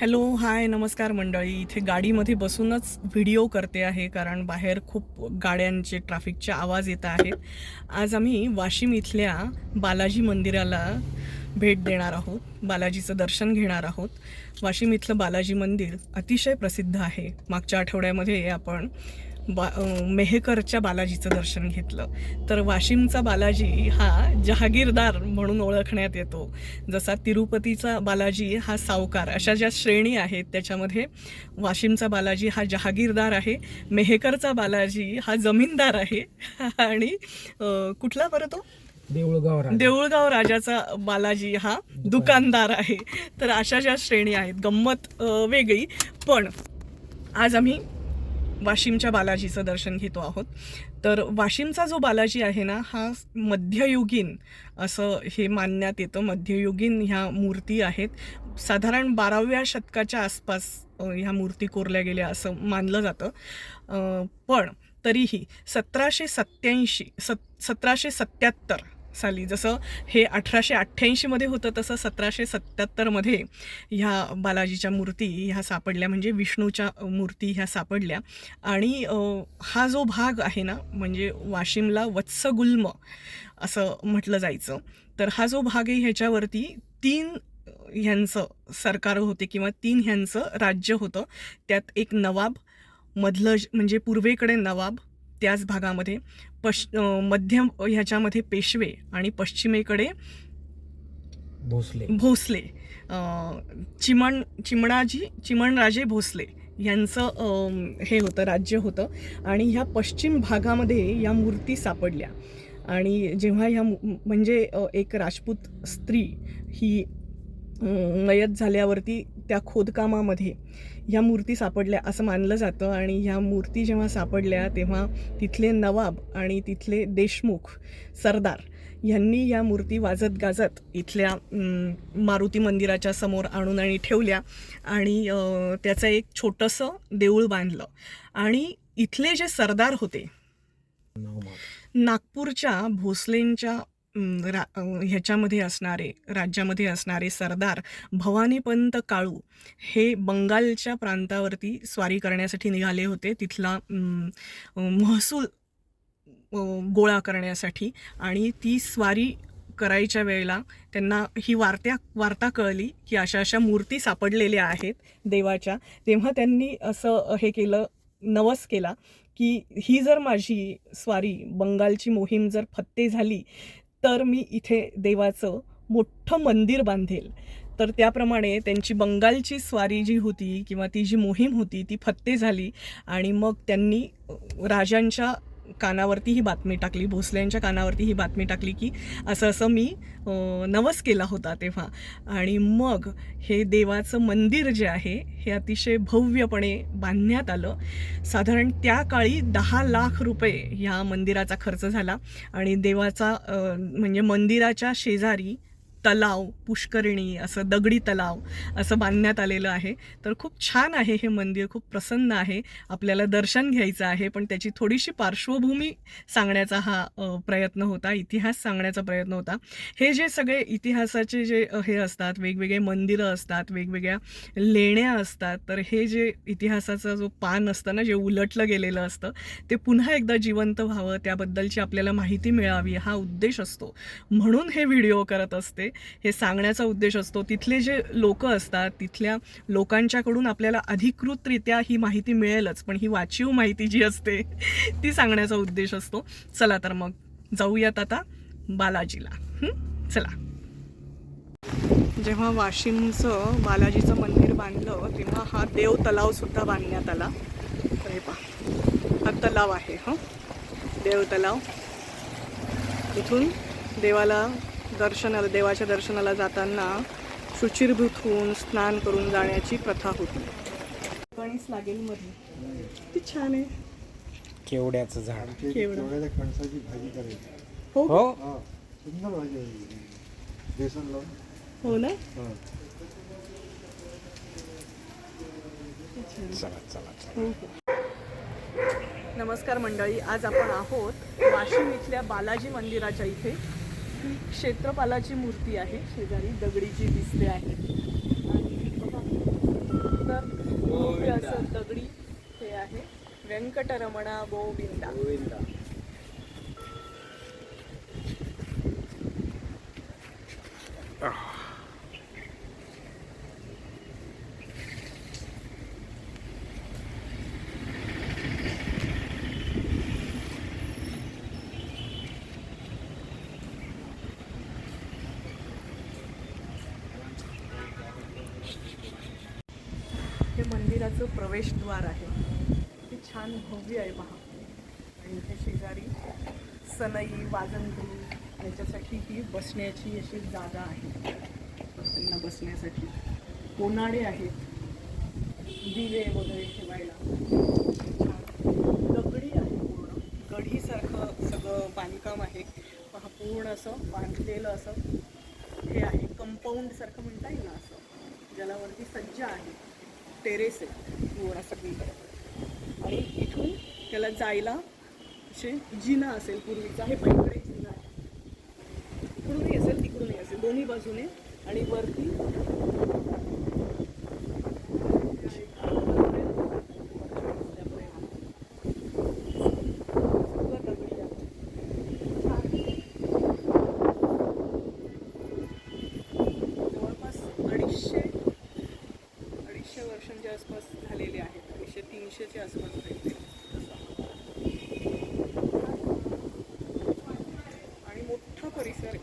Hello hi नमस्कार मंडळी. इथे गाडीमध्ये बसूनच व्हिडिओ करते आहे कारण बाहेर खूप गाड्यांचे ट्रॅफिकचे आवाज येत आहेत. आज आम्ही वाशिम इथल्या बालाजी मंदिराला भेट देणार आहोत. बालाजीचं दर्शन घेणार आहोत. वाशिम इथलं बालाजी मंदिर अतिशय प्रसिद्ध आहे. मागच्या आठवड्यामध्ये आपण बा मेहकरच्या बालाजीचं दर्शन घेतलं. तर वाशिमचा बालाजी हा जहागीरदार म्हणून ओळखण्यात येतो. जसा तिरुपतीचा बालाजी हा सावकार अशा ज्या श्रेणी आहेत त्याच्यामध्ये वाशिमचा बालाजी हा जहागीरदार आहे मेहकरचा बालाजी हा जमीनदार आहे आणि कुठला बरं तो? देऊळगाव राजा. देऊळगाव राजाचा बालाजी हा दुकानदार आहे. तर अशा ज्या श्रेणी आहेत गंमत वेगळी. पण आज आम्ही वाशिमच्या बालाजीचं दर्शन घेतो आहोत. तर वाशिमचा जो बालाजी आहे ना हा मध्ययुगीन असं हे मानण्यात येतं. मध्ययुगीन ह्या मूर्ती आहेत. साधारण बाराव्या शतकाच्या आसपास ह्या मूर्ती कोरल्या गेल्या असं मानलं जातं. पण तरीही सतराशे सत्याऐंशी सत सतराशे सत्याहत्तर साली. जसं हे अठराशे अठ्ठ्याऐंशीमध्ये होतं तसं सतराशे सत्याहत्तरमध्ये ह्या बालाजीच्या मूर्ती ह्या सापडल्या. म्हणजे विष्णूच्या मूर्ती ह्या सापडल्या. आणि हा जो भाग आहे ना म्हणजे वाशिमला वत्सगुल्म असं म्हटलं जायचं. तर हा जो भाग आहे ह्याच्यावरती तीन ह्यांचं सरकार होते किंवा तीन ह्यांचं राज्य होतं. त्यात एक नवाब मधलं म्हणजे पूर्वेकडे नवाब त्याच भागामध्ये पश मध्य ह्याच्यामध्ये पेशवे आणि पश्चिमेकडे भोसले. भोसले. चिमण चिमणाजी चिमणराजे भोसले यांचं हे होतं राज्य होतं आणि ह्या पश्चिम भागामध्ये या मूर्ती सापडल्या. आणि जेव्हा ह्या म्हणजे एक राजपूत स्त्री ही अं, मयत झाल्यावरती त्या खोदकामामध्ये ह्या मूर्ती सापडल्या असं मानलं जातं आणि ह्या मूर्ती जेव्हा सापडल्या तेव्हा तिथले नवाब आणि तिथले देशमुख सरदार यांनी या मूर्ती वाजत गाजत इथल्या मारुती मंदिराच्या समोर आणून आणि ठेवल्या आणि त्याचं एक छोटंसं देऊळ बांधलं आणि इथले जे सरदार होते. नागपूरच्या भोसलेंच्या रा ह्याच्यामध्ये असणारे राज्यामध्ये असणारे सरदार भवानीपंत काळू हे बंगालच्या प्रांतावरती स्वारी करण्यासाठी निघाले होते. तिथला महसूल गोळा करण्यासाठी आणि ती स्वारी करायच्या वेळेला त्यांना ही वार्त्या वार्ता कळली की अशा अशा मूर्ती सापडलेल्या आहेत देवाच्या. तेव्हा त्यांनी असं हे केलं नवस केला की ही जर माझी स्वारी बंगालची मोहीम जर फत्ते झाली तर मी इथे देवाचं मोठं मंदिर बांधेल. तर त्याप्रमाणे त्यांची बंगालची स्वारी जी होती किंवा ती जी मोहीम होती ती फत्ते झाली आणि मग त्यांनी राजांच्या कानावरती ही बातमी टाकली भोसल्यांच्या कानावरती ही बातमी टाकली की असं असं मी नवस केला होता तेव्हा. आणि मग हे देवाचं मंदिर जे आहे हे अतिशय भव्यपणे बांधण्यात आलं. साधारण त्या काळी दहा लाख रुपये ह्या मंदिराचा खर्च झाला. आणि देवाचा म्हणजे मंदिराच्या शेजारी तलाव पुष्करिणी असं दगडी तलाव असं बांधण्यात आलेलं आहे. तर खूप छान आहे हे मंदिर खूप प्रसन्न आहे. आपल्याला दर्शन घ्यायचं आहे पण त्याची थोडीशी पार्श्वभूमी सांगण्याचा हा प्रयत्न होता इतिहास सांगण्याचा प्रयत्न होता. हे जे सगळे इतिहासाचे जे हे असतात वेगवेगळे मंदिरं असतात वेगवेगळ्या लेण्या असतात तर हे जे इतिहासाचं जो पान असतं ना जे उलटलं गेलेलं असतं ते पुन्हा एकदा जिवंत व्हावं त्याबद्दलची आपल्याला माहिती मिळावी हा उद्देश असतो. म्हणून हे व्हिडिओ करत असते. हे सांगण्याचा उद्देश असतो. तिथले जे लोक असतात तिथल्या लोकांच्याकडून आपल्याला अधिकृतरित्या ही माहिती मिळेलच. पण ही वाचीव माहिती जी असते ती सांगण्याचा उद्देश असतो. चला तर मग जाऊयात आता बालाजीला. चला. जेव्हा वाशिमचं बालाजीचं मंदिर बांधलं तेव्हा हा देव तलाव सुद्धा बांधण्यात आला. तर हे पहा हा तलाव आहे हं? देव तलाव इथून देवाला दर्शनाला देवाच्या दर्शनाला जाताना शुचिरभूत होऊन स्नान करून जाण्याची प्रथा होती. गणेश लागेल मध्ये किती छान आहे. केवड्याचं झाड. ते कणसाची भाजी करायची. हो? हो? सुंदर भाजी आहे बेसन लावून. हो ना? हा. चला चला चला. हो हो. नमस्कार मंडळी आज आपण आहोत वाशिम इथल्या बालाजी मंदिराच्या इथे. ही क्षेत्रपालाची मूर्ती आहे. शेजारी दगडीची दिसते आहे. आणि असं दगडी हे आहे. व्यंकटरमणा गोविंदा. मंदिराचं प्रवेशद्वार आहे ते छान भव्य आहे पहा. आणि इथे शेजारी सनई वाजंत्री याच्यासाठी ही बसण्याची अशी जागा आहे. त्यांना बसण्यासाठी कोनाडे आहेत दिवे वगैरे ठेवायला. छान दगडी आहे पूर्ण. गढीसारखं सगळं बांधकाम आहे. पहा पूर्ण असं बांधलेलं असं हे आहे. कंपाऊंडसारखं म्हणता येईल ना असं. ज्याला वरती सज्ज आहे. टेरेस आहे पूर्ण सगळीकडे. आणि इथून त्याला जायला असे जिना असेल पूर्वीचा हे पलीकडे जिना आहे. इकडूनही असेल तिकडूनही असेल दोन्ही बाजूने आणि वरती सगळं दगडी आहे. जवळपास अडीचशे अडीचशे वर्षांच्या आसपास झालेले आहेत अडीचशे आसपास आणि मोठा परिसर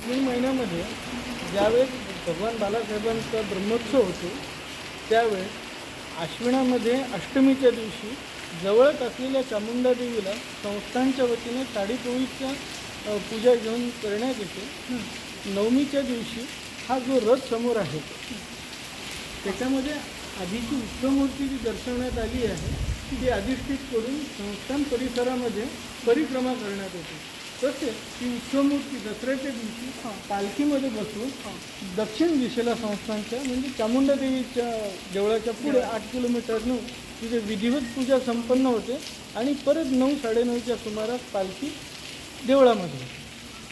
जून महिन्यामध्ये ज्यावेळेस भगवान बालासाहेबांचा ब्रह्मोत्सव होतो त्यावेळेस आश्विनामध्ये अष्टमीच्या दिवशी जवळच असलेल्या चामुंडा देवीला संस्थांच्या वतीने साडीपोळीच्या पूजा घेऊन करण्यात येते. नवमीच्या दिवशी हा जो रथ समोर आहे त्याच्यामध्ये आधीची विश्वमूर्ती जी दर्शवण्यात आली आहे ती अधिष्ठित करून संस्थान परिसरामध्ये परिक्रमा करण्यात येते. तसेच ती विश्वमूर्ती दसऱ्याच्या दिवशी पालखीमध्ये बसून दक्षिण दिशेला संस्थानच्या म्हणजे चामुंडा देवीच्या देवळाच्या पुढे आठ किलोमीटरनं तिथे विधिवत पूजा संपन्न होते आणि परत नऊ साडेनऊच्या सुमारास पालखी देवळामध्ये होते.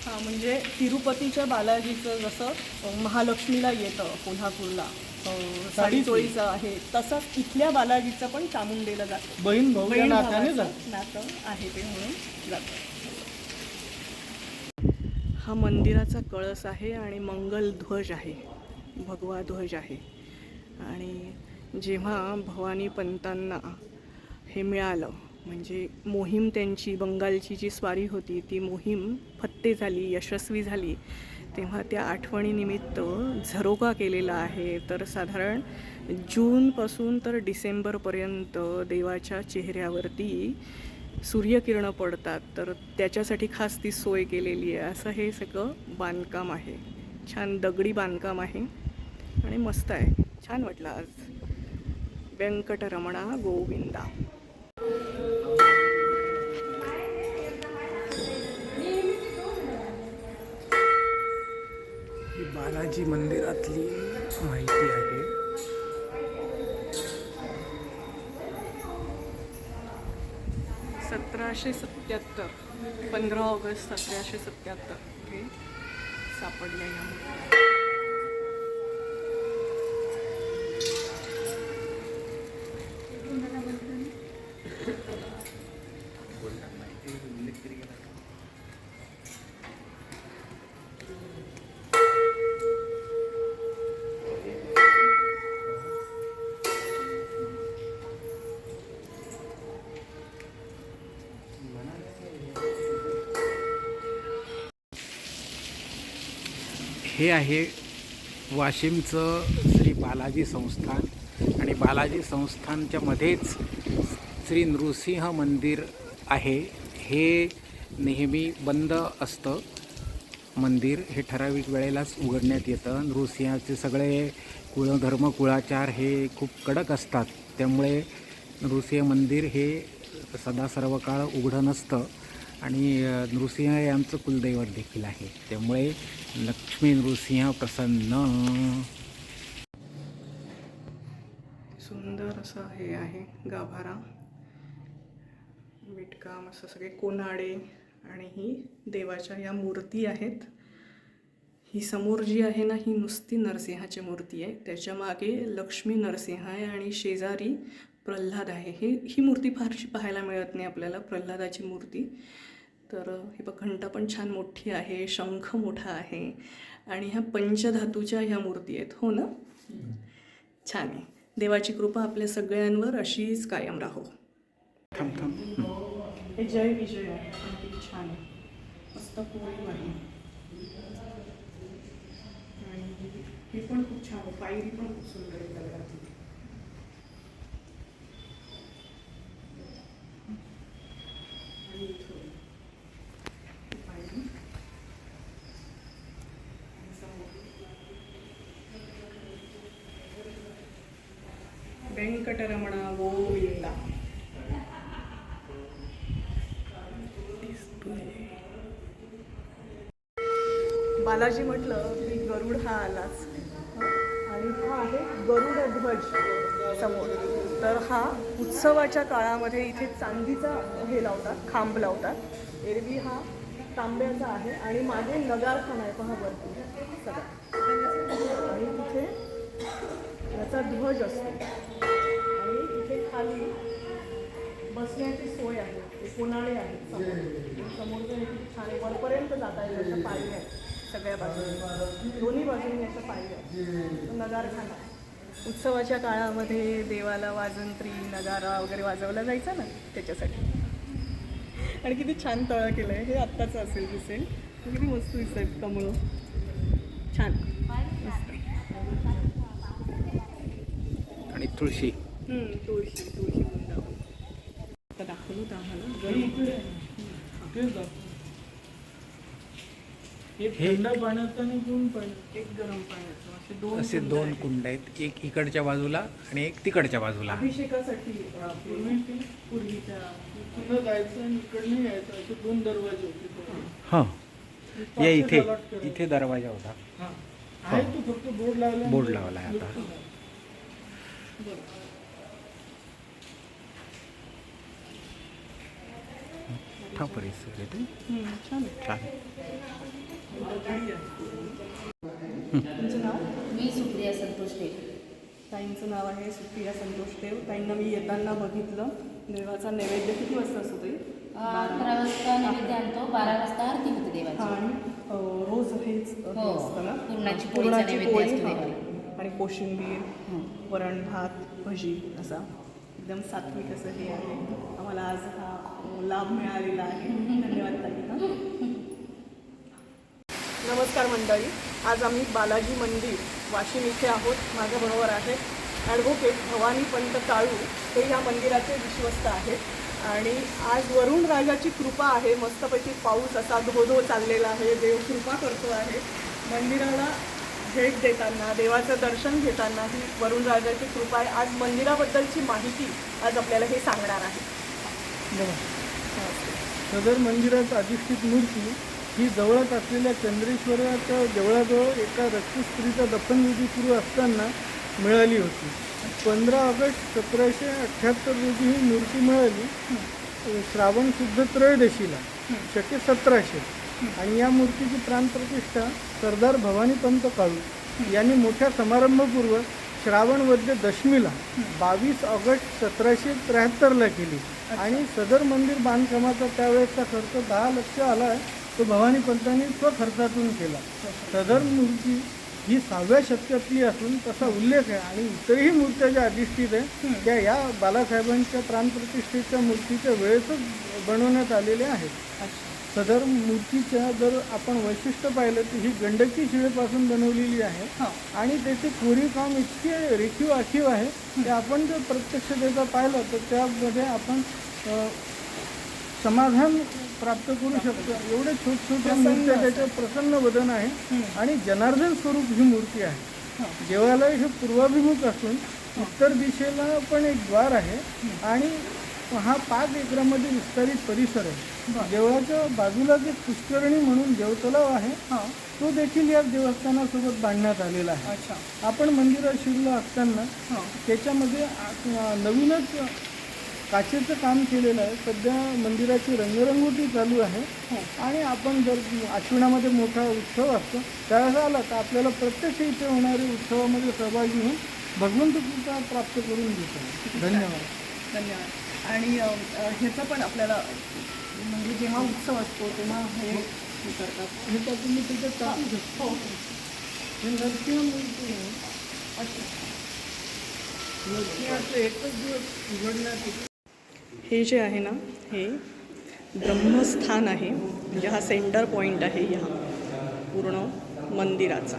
हां म्हणजे तिरुपतीच्या बालाजीचं जसं महालक्ष्मीला येतं कोल्हापूरला अ, साडीचोळीचं आहे तसंच इथल्या बालाजीचं पण चामुंडेला जातं. बहीण भाऊ नात्याने नातं आहे ते म्हणून जातं. हा मंदिराचा कळस आहे आणि मंगल ध्वज आहे भगवा ध्वज आहे. आणि जेव्हा भवानी पंतांना हे मिळालं म्हणजे मोहीम त्यांची बंगालची जी स्वारी होती ती मोहीम फत्ते झाली यशस्वी झाली तेव्हा त्या आठवणीनिमित्त झरोका केलेला आहे. तर साधारण जूनपासून तर डिसेंबरपर्यंत देवाच्या चेहऱ्यावरती सूर्यकिरणं पडतात तर त्याच्यासाठी खास ती सोय केलेली आहे. असं हे सगळं बांधकाम आहे. छान दगडी बांधकाम आहे आणि मस्त आहे. छान वाटलं आज. व्यंकटरमणा गोविंदा. ही बालाजी मंदिरातली माहिती आहे. अठराशे सत्याहत्तर. पंधरा ऑगस्ट सतराशे सत्याहत्तर. हे सापडल्या या हे आहे वाशिमचं श्री बालाजी संस्थान. आणि बालाजी संस्थानच्या मध्येच श्री नृसिंह मंदिर आहे. हे नेहमी बंद असतं. मंदिर हे ठराविक वेळेलाच उघडण्यात येतं. नृसिंहाचे सगळे कुळधर्म कुळाचार हे खूप कडक असतात. त्यामुळे नृसिंह मंदिर हे सदा सर्व काळ उघडं नसतं. आणि नृसिंह यांचं कुलदैवत देखील आहे. त्यामुळे लक्ष्मी नृसिंह प्रसन्न. सुंदर असं हे आहे गाभारा. विटकाम असं सगळे कोनाडे आणि ही देवाच्या या मूर्ती आहेत. ही समोर जी आहे ना ही नुसती नरसिंहाची मूर्ती आहे. त्याच्यामागे लक्ष्मी नरसिंह आहे आणि शेजारी प्रल्हाद आहे. हे ही मूर्ती फारशी पाहायला मिळत नाही आपल्याला प्रल्हादाची मूर्ती. तर हे बघ घंटा पण छान मोठी आहे शंख मोठा आहे आणि ह्या पंचधातूच्या ह्या मूर्ती आहेत हो ना? छान आहे. देवाची कृपा आपल्या सगळ्यांवर अशीच कायम राहो. थांब थांब. हे जय विजय आहे. छान आहे. मस्त पोळी आहे. आणि हे पण खूप छान आहे. पायरी पण खूप सुंदर आहे कलराची आणि इथं ही पायरी. आणि समोर व्यंकटरमणा गोविंदा बालाजी म्हटलं की गरुड हा आलाच. आणि हा आहे गरुड ध्वज समोर. तर हा उत्सवाच्या काळामध्ये इथे चांदीचा हे लावतात खांब लावतात. एरवी हा तांब्याचा आहे आणि मागे नगारखाना आहे पहा वरती. सगळा. आणि तिथे याचा ध्वज असतो. खाली बसण्याची सोय आहे ते आहेत समोर. समोरचं छान आहे. वरपर्यंत जाता येईल अशा पायऱ्या आहेत सगळ्या बाजूने दोन्ही बाजूने अशा पायऱ्या आहेत. तो नगारखाना. उत्सवाच्या काळामध्ये देवाला वाजंत्री नगारा वगैरे वाजवला जायचा ना त्याच्यासाठी. आणि किती छान तळ केलं आहे हे आत्ताचं असेल दिसेल. किती मस्त दिसत आहेत कमळं. छान. मस्त. आणि तुळशी. तुळशी तुळशी वृंदावन आता दाखवलं होतं आम्हाला गरुड तेच दाखव. एक थंड पाण्याचं आणि दोन एक गरम असे दोन असे कुंड दोन आहेत. कुंड आहेत. एक इकडच्या बाजूला आणि एक तिकडच्या बाजूला. अभिषेकासाठी अ, पूर्वी ते पूर्वीच्या इकडनं जायचं आणि इकडनं यायचं. असे दोन दरवाजे होते तेव्हा. हां. पाचशे या इथे. इथे दरवाजा होता. हा. आहे तो फक्त बोर्ड लावला बोर्ड लावला आहे आता. मोठा परिसर आहे ते. हम्म, छान मी सुप्रिया संतोष देव. ताईंचं नाव आहे सुप्रिया संतोष देव. ताईंना मी येताना बघितलं. देवाचा नैवेद्य किती वाजता असतो ताई? अकरा वाजता नैवेद्य आणतो. बारा वाजता आरती होते हा, देवाची आणि रोज हेच हे हो, असतं ना? पुरणाची पोळी, हा. आणि कोशिंबीर वरण भात भजी असा. एकदम सात्विक असं हे आहे. आम्हाला आज हा लाभ मिळालेला आहे. धन्यवाद ताई. नमस्कार मंडळी. आज आम्ही बालाजी मंदिर वाशिम इथे आहोत. माझ्याबरोबर आहेत ॲडव्होकेट भवानी पंत काळू. हे या मंदिराचे विश्वस्त आहेत. आणि आज वरुण राजाची कृपा आहे. मस्तपैकी पाऊस असा धो धो चाललेला आहे. देव कृपा करतो आहे. मंदिराला भेट देताना देवाचं दर्शन घेताना ही वरुण राजाची कृपा आहे. आज मंदिराबद्दलची माहिती आज आपल्याला हे सांगणार आहे. सदर मंदिरात अधिष्ठित मूर्ती ही जवळच असलेल्या चंद्रेश्वराच्या देवळाजवळ एका रक्त स्त्रीचा दफनविधी सुरू असताना मिळाली होती. पंधरा ऑगस्ट सतराशे अठ्ठ्याहत्तर रोजी ही मूर्ती मिळाली श्रावण शुद्ध त्रयोदशीला शके सतराशे. आणि या मूर्तीची प्राणप्रतिष्ठा सरदार भवानीपंत काळू यांनी मोठ्या समारंभपूर्वक श्रावण वद्य दशमीला बावीस ऑगस्ट सतराशे त्र्याहत्तरला केली. आणि सदर मंदिर बांधकामाचा त्यावेळेसचा खर्च दहा लक्ष आला आहे तो भवानी पंतांनी स्वखर्चातून केला. सदर मूर्ती ही सहाव्या शतकातली असून तसा उल्लेख आहे आणि इतरही मूर्त्या ज्या अधिष्ठित आहे त्या या बालासाहेबांच्या प्राणप्रतिष्ठेच्या मूर्तीच्या वेळेसच बनवण्यात आलेल्या आहेत. सदर मूर्तीच्या जर आपण वैशिष्ट्य पाहिलं तर ही गंडकी शिळेपासून बनवलेली आहे. आणि त्याचे कोरीवकाम इतके रेखीव आखीव आहे की आपण जर प्रत्यक्ष त्याचा पाहिलं तर त्यामध्ये आपण समाधान प्राप्त करू शकतो. एवढे छोट छोट्या मूर्त्या त्याचं प्रसन्न वदन आहे. आणि जनार्दन स्वरूप ही मूर्ती आहे. देवालय हे पूर्वाभिमुख असून उत्तर दिशेला पण एक द्वार आहे. आणि हा पाच एकरामध्ये विस्तारित परिसर आहे. देवळाच्या बाजूला एक पुष्करणी म्हणून देवतलाव आहे तो देखील या देवस्थानासोबत बांधण्यात आलेला आहे. अच्छा. आपण मंदिरात शिरलो असताना हां. त्याच्यामध्ये नवीनच काचेचं काम केलेलं आहे. सध्या मंदिराची रंगरंगोटी चालू आहे. आणि आपण जर आश्विनामध्ये मोठा उत्सव असतो त्यावेळेस आला तर आपल्याला प्रत्यक्ष इथे होणाऱ्या उत्सवामध्ये सहभागी होऊन भगवंत कृपा प्राप्त करून घेतो. धन्यवाद. धन्यवाद. आणि ह्याचं पण आपल्याला म्हणजे जेव्हा उत्सव असतो तेव्हा हे हे करतात. हे तर तुम्ही तिथे टाकू शकतो हे. आहे. अच्छा. नरसिंहाचं एकच दिवस उघडण्यात हे जे आहे ना हे ब्रह्मस्थान आहे. म्हणजे हा सेंटर पॉईंट आहे ह्या पूर्ण मंदिराचा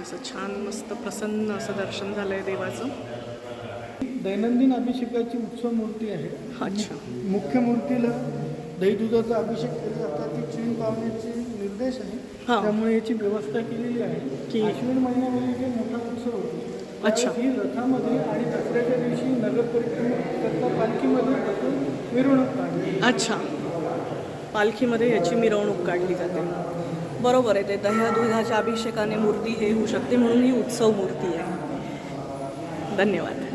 असं छान मस्त प्रसन्न असं दर्शन झालं आहे देवाचं. दैनंदिन अभिषेकाची उत्सव मूर्ती आहे. अच्छा. मुख्य मूर्तीला दही दुधाचा अभिषेक केला जातात ती चीन पावण्याचे निर्देश आहे. हां. त्यामुळे याची व्यवस्था केलेली आहे. की- आश्विन महिन्यामध्ये जे मोठा उत्सव होतो. अच्छा. ही रथामध्ये आणि दसऱ्याच्या दिवशी नगर परिक्रमा पालखीमध्ये मिरवणूक काढली अच्छा. पालखीमध्ये याची मिरवणूक काढली जाते. बरोबर आहे ते दह्या दुधाच्या अभिषेकाने मूर्ती हे होऊ शकते म्हणून ही उत्सव मूर्ती आहे. धन्यवाद.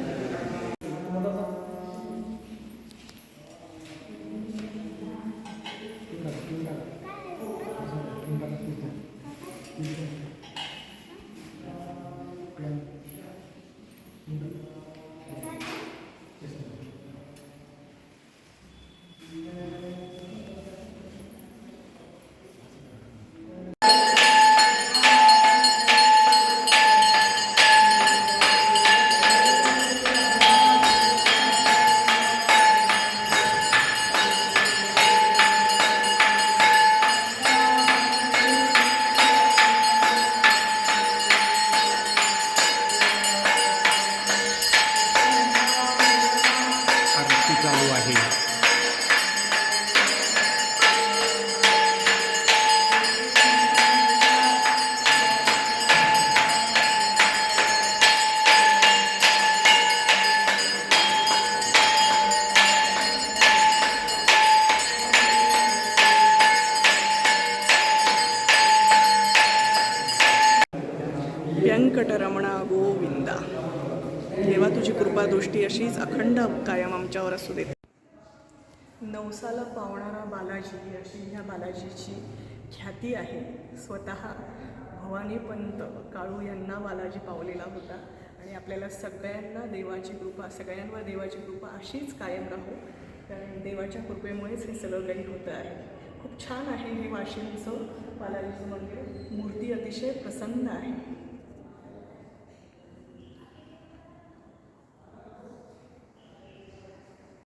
देवा तुझी कृपा दृष्टी अशीच अखंड कायम आमच्यावर असू देत. नवसाला पावणारा बालाजी अशी ह्या बालाजीची ख्याती आहे. स्वतः भवानी पंत काळू यांना बालाजी पावलेला होता. आणि आपल्याला सगळ्यांना देवाची कृपा सगळ्यांवर देवाची कृपा अशीच कायम राहो. कारण देवाच्या कृपेमुळेच हे सगळं काही होतं आहे. खूप छान आहे हे वाशिमचं बालाजीचं मंदिर. मूर्ती अतिशय प्रसन्न आहे.